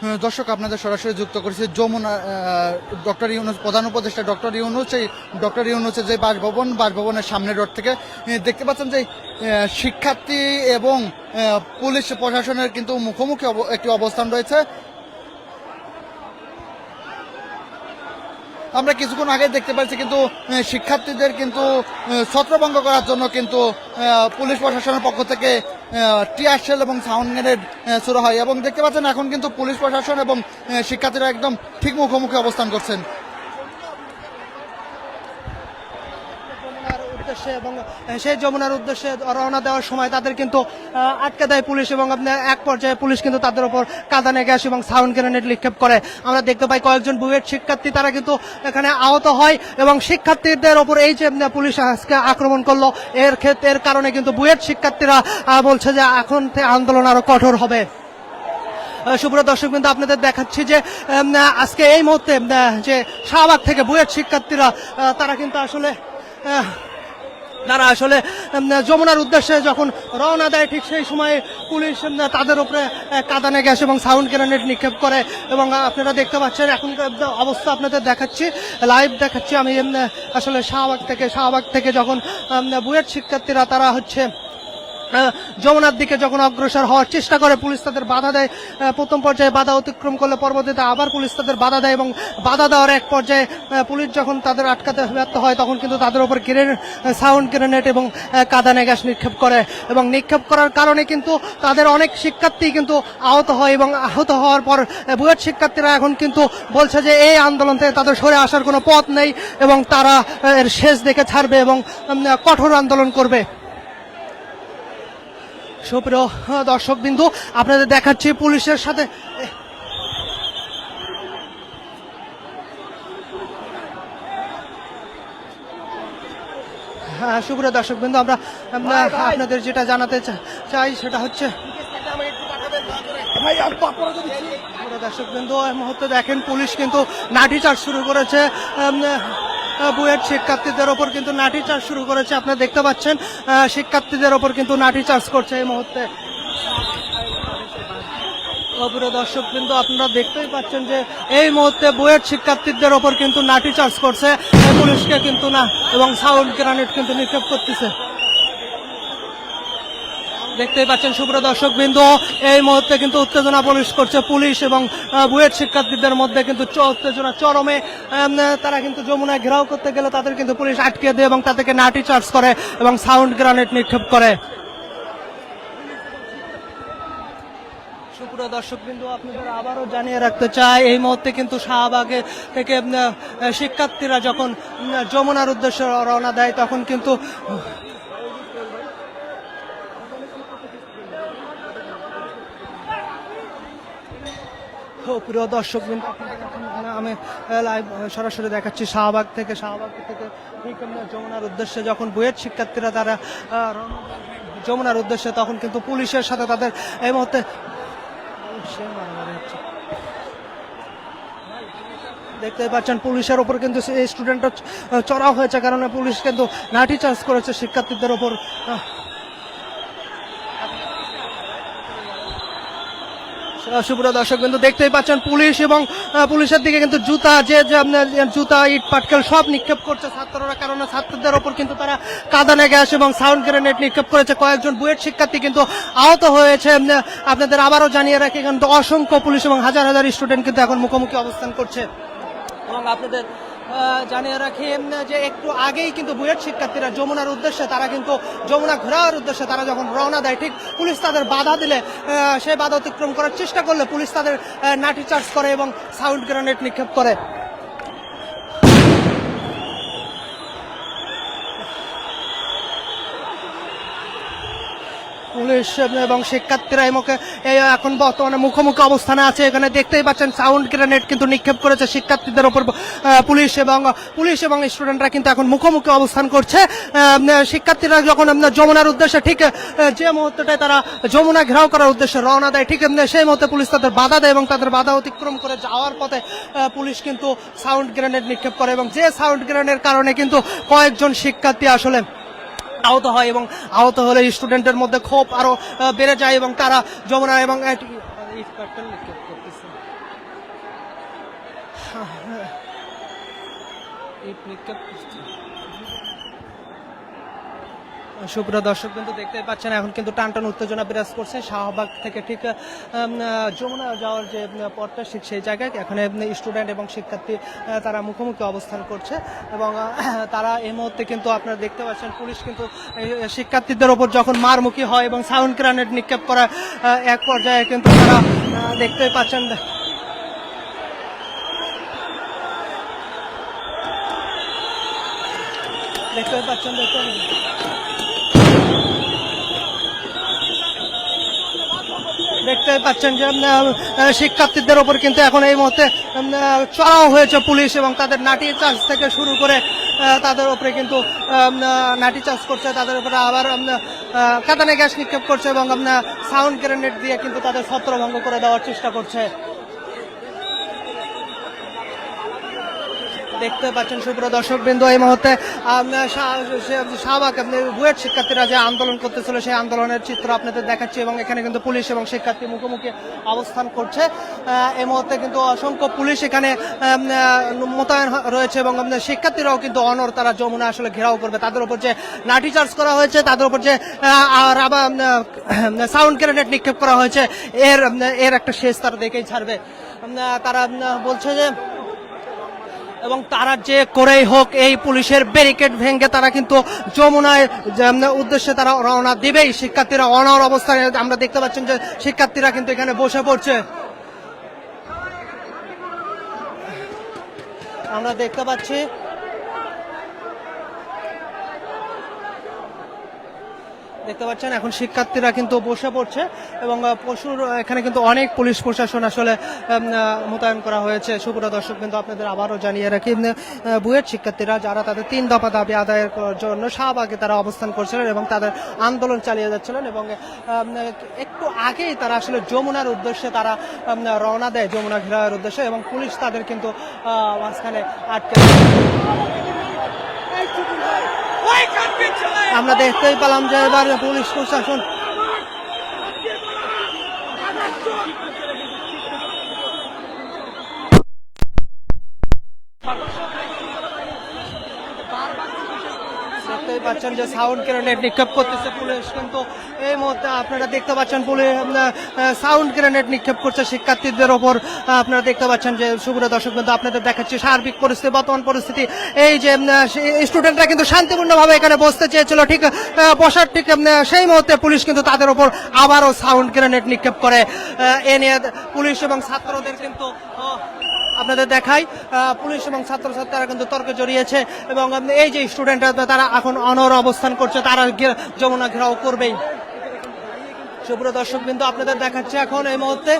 হ্যাঁ, দর্শক আপনাদের সরাসরি যুক্ত করেছে যমুনা ডক্টর ইউনুস প্রধান উপদেষ্টা ডক্টর ইউনুস এই ডক্টর ইউনুসের যে বাসভবন বাসভবনের সামনে রোড থেকে দেখতে পাচ্ছেন যে শিক্ষার্থী এবং পুলিশ প্রশাসনের কিন্তু মুখোমুখি একটি অবস্থান রয়েছে। আমরা কিছুক্ষণ আগে দেখতে পাচ্ছি কিন্তু শিক্ষার্থীদের কিন্তু ছত্রভঙ্গ করার জন্য কিন্তু পুলিশ প্রশাসনের পক্ষ থেকে টিয়ার সেল এবং সাউন্ড গ্রেনেড শুরু হয়। এবং দেখতে পাচ্ছেন এখন কিন্তু পুলিশ প্রশাসন এবং শিক্ষার্থীরা একদম ঠিক মুখোমুখি অবস্থান করছেন যমুনার উদ্দেশ্যে এবং সেই যমুনার উদ্দেশ্যে রওনা দেওয়ার সময় তাদের কিন্তু আটকে দেয় পুলিশ এবং আপনার এক পর্যায়ে পুলিশ কিন্তু তাদের উপর কাঁদানে গ্যাস এবং সাউন্ড গ্রেনেড নিক্ষেপ করে। আমরা দেখতে পাই কয়েকজন বুয়েট শিক্ষার্থী তারা কিন্তু এখানে আহত হয় এবং শিক্ষার্থীদের ওপর এই যে পুলিশ আজকে আক্রমণ করল, এর ক্ষেত্রে এর কারণে কিন্তু বুয়েট শিক্ষার্থীরা বলছে যে এখন আন্দোলন আরও কঠোর হবে। সুপ্রিয় দর্শক কিন্তু আপনাদের দেখাচ্ছি যে আজকে এই মুহূর্তে যে শাহবাগ থেকে বুয়েট শিক্ষার্থীরা তারা কিন্তু আসলে তারা আসলে যমুনার উদ্দেশ্যে যখন রওনা দেয়, ঠিক সেই সময় পুলিশ তাদের উপরে কাদানে গ্যাস এবং সাউন্ড গ্রেনেড নিক্ষেপ করে এবং আপনারা দেখতে পাচ্ছেন এখনকার অবস্থা আপনাদের দেখাচ্ছি, লাইভ দেখাচ্ছি আমি আসলে শাহবাগ থেকে শাহবাগ থেকে যখন বুয়েট শিক্ষার্থীরা, তারা হচ্ছে যমুনার দিকে যখন অগ্রসর হওয়ার চেষ্টা করে, পুলিশ তাদের বাধা দেয়। প্রথম পর্যায়ে বাধা অতিক্রম করলে পরবর্তীতে আবার পুলিশ তাদের বাধা দেয় এবং বাধা দেওয়ার এক পর্যায়ে পুলিশ যখন তাদের আটকাতে ব্যর্থ হয়, তখন কিন্তু তাদের উপর গ্রেন সাউন্ড গ্রেনেড এবং কাদানে গ্যাস নিক্ষেপ করে এবং নিক্ষেপ করার কারণে কিন্তু তাদের অনেক শিক্ষার্থী কিন্তু আহত হয় এবং আহত হওয়ার পর বুয়েট শিক্ষার্থীরা এখন কিন্তু বলছে যে, এই আন্দোলন থেকে তাদের সরে আসার কোনো পথ নেই এবং তারা এর শেষ দেখে ছাড়বে এবং কঠোর আন্দোলন করবে। সুপ্রিয় দর্শক বিন্দু আপনাদের দেখাচ্ছি পুলিশের সাথে। হ্যাঁ সুপ্রিয় দর্শক বিন্দু আমরা আপনাদের যেটা জানাতে চাই সেটা হচ্ছে সুপ্রিয় দর্শক বিন্দু এই মুহূর্তে দেখেন পুলিশ কিন্তু লাঠি চার্জ শুরু করেছে। বুয়েট শিক্ষার্থীদের ওপর কিন্তু নাটি চার্জ শুরু করেছে, আপনারা দেখতে পাচ্ছেন। শিক্ষার্থীদের ওপর কিন্তু নাটি চার্জ করছে এই মুহূর্তে। অপুরে দর্শক কিন্তু আপনারা দেখতেই পাচ্ছেন যে এই মুহূর্তে বুয়েট শিক্ষার্থীদের ওপর কিন্তু নাটি চার্জ করছে। পুলিশকে কিন্তু না, এবং সাউন্ড গ্রানেড কিন্তু নিক্ষেপ করতেছে। দেখতেই পাচ্ছেন সুপ্র দর্শক বিন্দু এই মুহূর্তে কিন্তু উত্তেজনা পুলিশ করছে পুলিশ এবং বুয়েট শিক্ষার্থীদের মধ্যে কিন্তু উত্তেজনা চরমে। তারা কিন্তু যমুনায় ঘেরাও করতে গেলে তাদের কিন্তু পুলিশ আটকে দেয় এবং তাদেরকে নাটি চার্জ করে এবং সাউন্ড গ্রানেড নিক্ষেপ করে। সুপ্রিয় দর্শক বিন্দু আপনাদের আবারও জানিয়ে রাখতে চাই, এই মুহূর্তে কিন্তু শাহবাগে থেকে শিক্ষার্থীরা যখন যমুনার উদ্দেশ্যে রওনা দেয়, তখন কিন্তু প্রিয় দর্শক এখন আমি লাইভ সরাসরি দেখাচ্ছি, শাহবাগ থেকে শাহবাগ থেকে যমুনার উদ্দেশ্যে যখন বুয়েট শিক্ষার্থীরা তারা যমুনার উদ্দেশ্যে, তখন কিন্তু পুলিশের সাথে তাদের এই মুহূর্তে দেখতে পাচ্ছেন, পুলিশের ওপর কিন্তু স্টুডেন্টরা চড়াও হয়েছে, কারণে পুলিশ কিন্তু লাঠি চার্জ করেছে শিক্ষার্থীদের ওপর সুপ্রিয় দর্শক কিন্তু দেখতেই পাচ্ছেন পুলিশ এবং পুলিশের দিকে কিন্তু জুতা, যে জুতা, ইট, পাটকেল সব নিক্ষেপ করছে ছাত্ররা। কারণ ছাত্রদের ওপর কিন্তু তারা কাদানে গ্যাস এবং সাউন্ড গ্রেনেড নিক্ষেপ করেছে। কয়েকজন বুয়েট শিক্ষার্থী কিন্তু আহত হয়েছে। আপনাদের আবারও জানিয়ে রাখি কিন্তু অসংখ্য পুলিশ এবং হাজার হাজার স্টুডেন্ট কিন্তু এখন মুখোমুখি অবস্থান করছে। এবং আপনাদের জানিয়ে রাখি যে একটু আগেই কিন্তু বুয়েট শিক্ষার্থীরা যমুনার উদ্দেশ্যে, তারা কিন্তু যমুনা ঘোরার উদ্দেশ্যে তারা যখন রওনা দেয়, ঠিক পুলিশ তাদের বাধা দিলে সেই বাধা অতিক্রম করার চেষ্টা করলে পুলিশ তাদের নাটি চার্জ করে এবং সাউন্ড গ্রেনেড নিক্ষেপ করে। পুলিশ এবং শিক্ষার্থীরা এই মুখে এখন বর্তমানে মুখোমুখি অবস্থানে আছে। এখানে দেখতেই পাচ্ছেন, সাউন্ড গ্রেনেড কিন্তু নিক্ষেপ করেছে শিক্ষার্থীদের ওপর পুলিশ এবং পুলিশ এবং স্টুডেন্টরা কিন্তু এখন মুখোমুখি অবস্থান করছে। শিক্ষার্থীরা যখন যমুনার উদ্দেশ্যে ঠিক যে মুহূর্তটায় তারা যমুনা ঘেরাও করার উদ্দেশ্যে রওনা দেয়, ঠিক সেই মুহূর্তে পুলিশ তাদের বাধা দেয় এবং তাদের বাধা অতিক্রম করে যাওয়ার পথে পুলিশ কিন্তু সাউন্ড গ্রেনেড নিক্ষেপ করে এবং যে সাউন্ড গ্রেনেডের কারণে কিন্তু কয়েকজন শিক্ষার্থী আসলে আহত হয় এবং আহত হলে স্টুডেন্টের মধ্যে ক্ষোভ আরও বেড়ে যায় এবং তারা যমুনা এবং নিক্ষেপ সুপ্রিয় দর্শক কিন্তু দেখতে পাচ্ছেন এখন কিন্তু টান টান উত্তেজনা বিরাজ করছে। শাহবাগ থেকে ঠিক যমুনা যাওয়ার যে পথটা ঠিক সেই জায়গায় এখানে স্টুডেন্ট এবং শিক্ষার্থী তারা মুখোমুখি অবস্থান করছে এবং তারা এই মুহূর্তে কিন্তু আপনারা দেখতে পাচ্ছেন পুলিশ কিন্তু শিক্ষার্থীদের ওপর যখন মারমুখী হয় এবং সাউন্ড গ্রানেড নিক্ষেপ করা এক পর্যায়ে কিন্তু তারা আহ, দেখতেই পাচ্ছেন দেখতে পাচ্ছেন দেখতে দেখতে পাচ্ছেন যে শিক্ষার্থীদের ওপর কিন্তু এখন এই মুহূর্তে চড়াও হয়েছে পুলিশ এবং তাদের নাটি চার্জ থেকে শুরু করে তাদের ওপরে কিন্তু নাটি চার্জ করছে, তাদের উপরে আবার কাতানে গ্যাস নিক্ষেপ করছে এবং সাউন্ড গ্রেনেড দিয়ে কিন্তু তাদের ছত্রভঙ্গ করে দেওয়ার চেষ্টা করছে। দেখতে পাচ্ছেন সুপ্রিয় দর্শক বিন্দু এই মুহূর্তে শাহবাগ বুয়েট শিক্ষার্থীরা যে আন্দোলন করতেছিল, সেই আন্দোলনের চিত্র আপনাদের দেখাচ্ছি এবং এখানে কিন্তু পুলিশ এবং শিক্ষার্থী মুখোমুখি অবস্থান করছে। এই মুহূর্তে কিন্তু অসংখ্য পুলিশ এখানে মোতায়েন রয়েছে এবং শিক্ষার্থীরাও কিন্তু অনর তারা যমুনা আসলে ঘেরাও করবে। তাদের উপর যে লাঠি চার্জ করা হয়েছে, তাদের উপর যে সাউন্ড গ্রেনেড নিক্ষেপ করা হয়েছে, এর এর একটা শেষ তারা দেখেই ছাড়বে। তারা বলছে যে এবং তারা যে করেই হোক এই পুলিশের ব্যারিকেড ভেঙে তারা কিন্তু যমুনায় উদ্দেশ্যে তারা রওনা দিবেই। শিক্ষার্থীরা অনার অবস্থায় আমরা দেখতে পাচ্ছেন যে শিক্ষার্থীরা কিন্তু এখানে বসে পড়ছে। আমরা দেখতে পাচ্ছি দেখতে পাচ্ছেন, এখন শিক্ষার্থীরা কিন্তু বসে পড়ছে এবং পশুর এখানে কিন্তু অনেক পুলিশ প্রশাসন আসলে মোতায়েন করা হয়েছে। সুপ্রিয় দর্শক কিন্তু আপনাদের আবারও জানিয়ে রাখি বুয়েট শিক্ষার্থীরা যারা তাদের তিন দফা দাবি আদায়ের জন্য শাহবাগে তারা অবস্থান করছিলেন এবং তাদের আন্দোলন চালিয়ে যাচ্ছিলেন এবং একটু আগেই তারা আসলে যমুনার উদ্দেশ্যে তারা রওনা দেয়, যমুনা ঘেরাওয়ের উদ্দেশ্যে এবং পুলিশ তাদের কিন্তু মাঝখানে আটকে আমরা দেখতেই পেলাম যে এবার পুলিশ প্রশাসন পাচ্ছেন যে সাউন্ড গ্রেনেড নিক্ষেপ করতেছে পুলিশ, কিন্তু এই মুহূর্তে আপনারা দেখতে পাচ্ছেন পুলিশ সাউন্ড গ্রেনেড নিক্ষেপ করছে শিক্ষার্থীদের ওপর। আপনারা দেখতে পাচ্ছেন যে সুব্র দর্শক কিন্তু আপনাদের দেখাচ্ছি সার্বিক পরিস্থিতি, বর্তমান পরিস্থিতি। এই যে স্টুডেন্টরা কিন্তু শান্তিপূর্ণভাবে এখানে বসতে চেয়েছিল, ঠিক বসার ঠিক সেই মুহূর্তে পুলিশ কিন্তু তাদের ওপর আবারও সাউন্ড গ্রেনেড নিক্ষেপ করে। এ নিয়ে পুলিশ এবং ছাত্রদের কিন্তু আপনাদের দেখাই পুলিশ এবং ছাত্রছাত্রীরা কিন্তু তর্কে জড়িয়েছে এবং এই যে স্টুডেন্টরা তারা এখন অনর অবস্থান করছে, তারা যমুনা ঘেরাও করবেই। সুপ্রিয় দর্শক বিন্দু আপনাদের দেখাচ্ছে এখন এই মুহূর্তে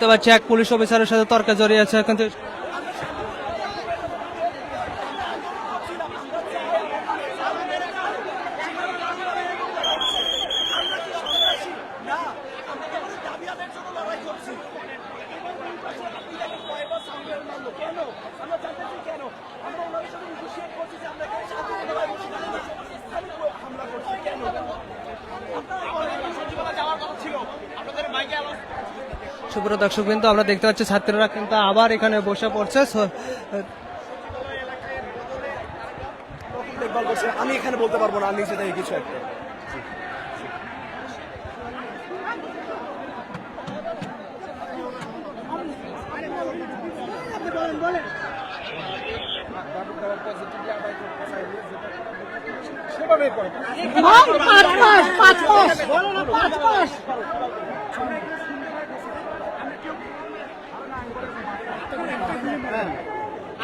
দেখতে পাচ্ছি এক পুলিশ অফিসারের সাথে তর্কে জড়িয়ে আছে। কিন্তু সুপ্রিয় দর্শক কিন্তু আমরা দেখতে পাচ্ছি ছাত্রীরা কিন্তু আবার এখানে বসে পড়ছে। আমি এখানে বলতে পারব না নিচে থেকে কিছু একটা। সেভাবেই করে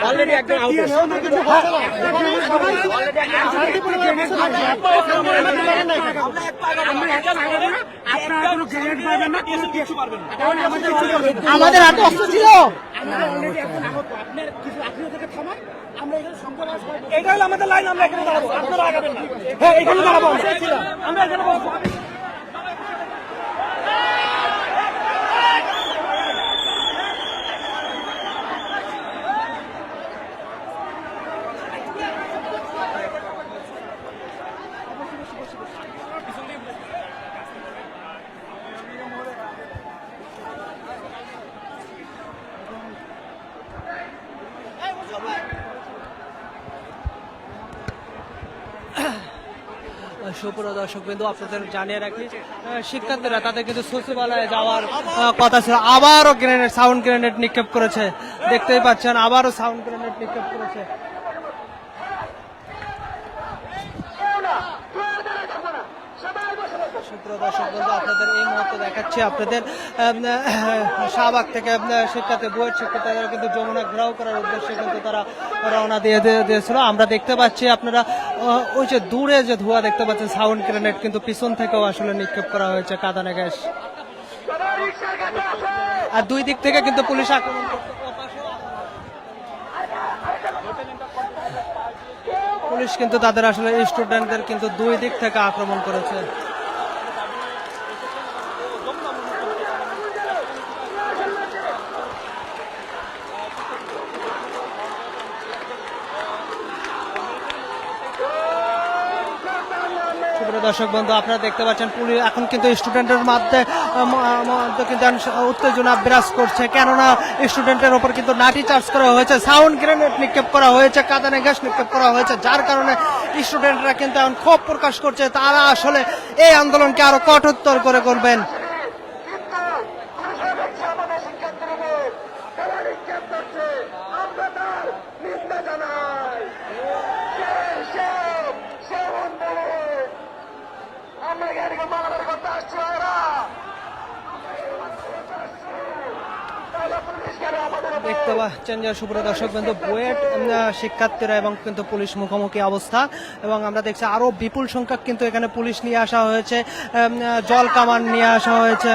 অলরেডি একজন আউট আমাদের হাতে অস্ত্র ছিল। এটা হলো আমাদের লাইন আমরা এখানে দাঁড়াবো। আপনারা আগাবেন। না হ্যাঁ এখানে দাঁড়াবো। আমরা। আমরা এখানে সুপ্রিয় দর্শক বিন্দু আপনাদের জানিয়ে রাখি শিক্ষার্থীরা তাদের কিন্তু সচিবালয়ে যাওয়ার কথা ছিল। আবারও গ্রেনেড, সাউন্ড গ্রেনেড নিক্ষেপ করেছে। দেখতেই পাচ্ছেন, আবারও সাউন্ড গ্রেনেড নিক্ষেপ করেছে। শাহবাগ থেকে শিক্ষার্থী শিক্ষার্থীরা কিন্তু যমুনা করার উদ্দেশ্যে কিন্তু তারা রওনা দিয়ে- দিয়েছিল। আমরা দেখতে পাচ্ছি আপনারা ওই যে দূরে যে ধোঁয়া দেখতে পাচ্ছেন, সাউন্ড গ্রেনেড, কিন্তু পিছন থেকেও আসলে নিক্ষেপ করা হয়েছে কাদানে গ্যাস। আর দুই দিক থেকে কিন্তু পুলিশ আক্রমণ পুলিশ কিন্তু তাদের আসলে স্টুডেন্টদের কিন্তু দুই দিক থেকে আক্রমণ করেছে। দর্শক বন্ধু, আপনারা দেখতে পাচ্ছেন পুলিশ এখন কিন্তু স্টুডেন্টের মধ্যে কিন্তু উত্তেজনা বিরাজ করছে। কেননা স্টুডেন্টের ওপর কিন্তু নাটি চার্জ করা হয়েছে, সাউন্ড গ্রেনেড নিক্ষেপ করা হয়েছে, কাদানে গ্যাস নিক্ষেপ করা হয়েছে, যার কারণে স্টুডেন্টরা কিন্তু এখন ক্ষোভ প্রকাশ করছে। তারা আসলে এই আন্দোলনকে আরও কঠোরতর করে করবেন আমাদের শিক্ষার্থীদের তারা নিক্ষেপ করছে আমরা তার নিন্দা জানাই সে সে আন্দোলন আমরা এখানে বাংলাদেশ করতে আসছি ওরা তাহলে পুলিশ কেন আমাদের উপর দেখতে পাচ্ছেন যে সুপ্রিয় দর্শক বিন্দু বুয়েট শিক্ষার্থীরা এবং কিন্তু পুলিশ মুখোমুখি অবস্থা। এবং আমরা দেখছি আরও বিপুল সংখ্যক কিন্তু এখানে পুলিশ নিয়ে আসা হয়েছে জল কামান নিয়ে আসা হয়েছে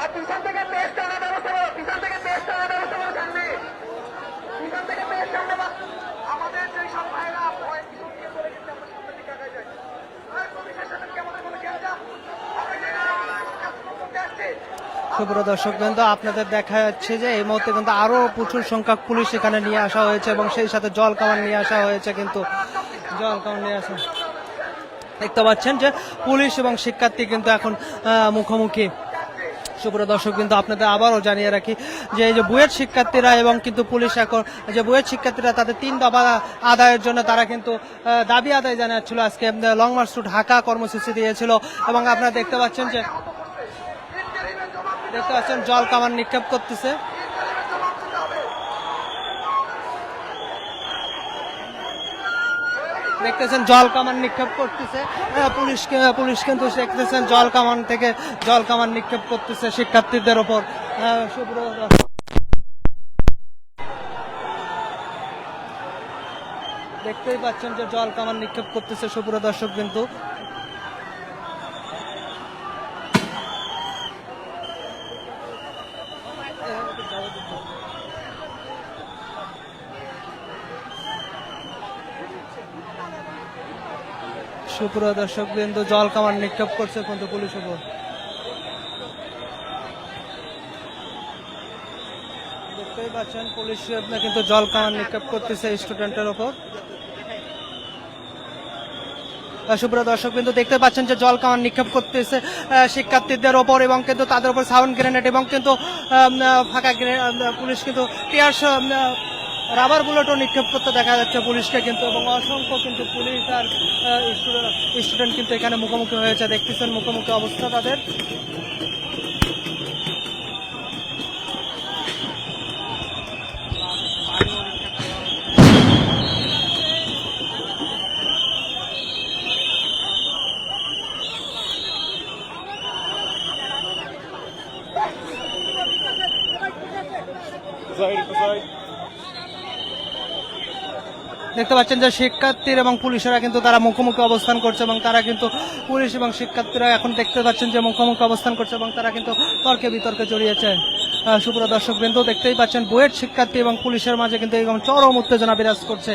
আর পিছন থেকে পেশ টানার ব্যবস্থা করো পিছন থেকে পেশ টানার ব্যবস্থা করো সামনে পিছন থেকে পেশ টানতে পার আমাদের যে সব ভাইরা ভয় পিছন দিয়ে চলে গেছে আমরা সামনে দিকে আগাই যাই আর পুলিশের সাথে কি আমাদের কোনো খেয়াল যা আমরা যে আক্রমণ করতে আসছি সুপ্রিয় দর্শক বিন্দু আপনাদের দেখা যাচ্ছে যে এই মুহূর্তে কিন্তু আরও প্রচুর সংখ্যক পুলিশ এখানে নিয়ে আসা হয়েছে এবং সেই সাথে জল কামান নিয়ে আসা হয়েছে কিন্তু। জল কামান নিয়ে আসা দেখতে পাচ্ছেন যে পুলিশ এবং শিক্ষার্থী কিন্তু এখন মুখোমুখি। সুপ্রিয় দর্শক কিন্তু আপনাদের আবারও জানিয়ে রাখি যে এই যে বুয়েট শিক্ষার্থীরা এবং কিন্তু পুলিশ এখন, যে বুয়েট শিক্ষার্থীরা তাদের তিন দফা আদায়ের জন্য তারা কিন্তু দাবি আদায় জানাচ্ছিল। আজকে লং মার্চ টু ঢাকা কর্মসূচি দিয়েছিল এবং আপনারা দেখতে পাচ্ছেন যে দেখতে পাচ্ছেন জল কামান নিক্ষেপ করতেছে। দেখতেছেন জল কামান নিক্ষেপ করতেছে। আহ, পুলিশ পুলিশ কিন্তু দেখতেছেন জল কামান থেকে জল কামান নিক্ষেপ করতেছে শিক্ষার্থীদের ওপর। দর্শক- দেখতেই পাচ্ছেন যে জল কামান নিক্ষেপ করতেছে সুপ্রিয় দর্শক কিন্তু। সুপ্রিয় দর্শক বিন্দু, জল কামান নিক্ষেপ করছে কিন্তু পুলিশ উপর দেখতেই পাচ্ছেন, পুলিশ কিন্তু জল কামান নিক্ষেপ করতেছে স্টুডেন্টের ওপর। সুপ্রিয় দর্শক কিন্তু দেখতে পাচ্ছেন যে জল কামান নিক্ষেপ করতেছে শিক্ষার্থীদের ওপর এবং কিন্তু তাদের উপর সাউন্ড গ্রেনেড এবং কিন্তু ফাঁকা পুলিশ কিন্তু রাবার বুলেটও নিক্ষেপ করতে দেখা যাচ্ছে পুলিশকে কিন্তু, এবং অসংখ্য কিন্তু পুলিশ আর স্টুডেন্ট কিন্তু এখানে মুখোমুখি হয়েছে। দেখতেছেন মুখোমুখি অবস্থা তাদের। দেখতে পাচ্ছেন যে শিক্ষার্থীর এবং পুলিশেরা কিন্তু তারা মুখোমুখি অবস্থান করছে এবং তারা কিন্তু পুলিশ এবং শিক্ষার্থীরা এখন দেখতে পাচ্ছেন যে মুখোমুখি অবস্থান করছে এবং তারা কিন্তু তর্কে বিতর্কে জড়িয়েছে। সুপ্রিয় দর্শক বিন্দু দেখতেই পাচ্ছেন বুয়েট শিক্ষার্থী এবং পুলিশের মাঝে কিন্তু এরকম চরম উত্তেজনা বিরাজ করছে।